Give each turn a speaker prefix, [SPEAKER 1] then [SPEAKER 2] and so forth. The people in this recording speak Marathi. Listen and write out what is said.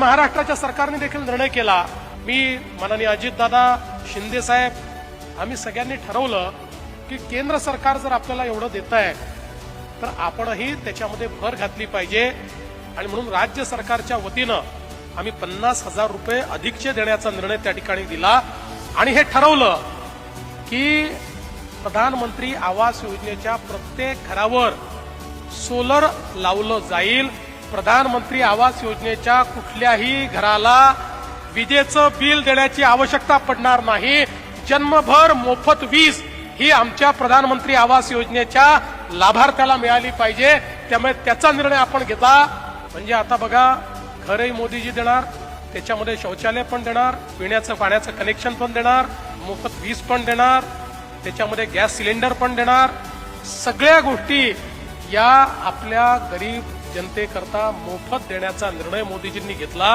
[SPEAKER 1] महाराष्ट्राच्या सरकारने देखील निर्णय केला. मी माननीय अजितदादा शिंदे साहेब आम्ही सगळ्यांनी ठरवलं की केंद्र सरकार जर आपल्याला एवढं देत आहे तर आपणही त्याच्यामध्ये भर घातली पाहिजे. आणि म्हणून राज्य सरकारच्या वतीनं आम्ही पन्नास हजार रुपये अधिकचे देण्याचा निर्णय त्या ठिकाणी दिला. आणि हे ठरवलं की प्रधानमंत्री आवास योजनेच्या प्रत्येक घरावर सोलर लावलं जाईल. प्रधानमंत्री आवास योजनेच्या कुठल्याही घराला विजेचं बिल देण्याची आवश्यकता पडणार नाही. जन्मभर मोफत वीज ही आमच्या प्रधानमंत्री आवास योजनेच्या लाभार्थ्याला मिळाली पाहिजे. त्यामुळे त्याचा निर्णय आपण घेतला म्हणजे आता बघा घरही मोदीजी देणार त्याच्यामध्ये शौचालय पण देणार पिण्याचं पाण्याचं कनेक्शन पण देणार मोफत वीज पण देणार त्याच्यामध्ये गॅस सिलेंडर पण देणार. सगळ्या गोष्टी या आपल्या गरीब जनतेकरता मोफत देण्याचा निर्णय मोदीजींनी घेतला.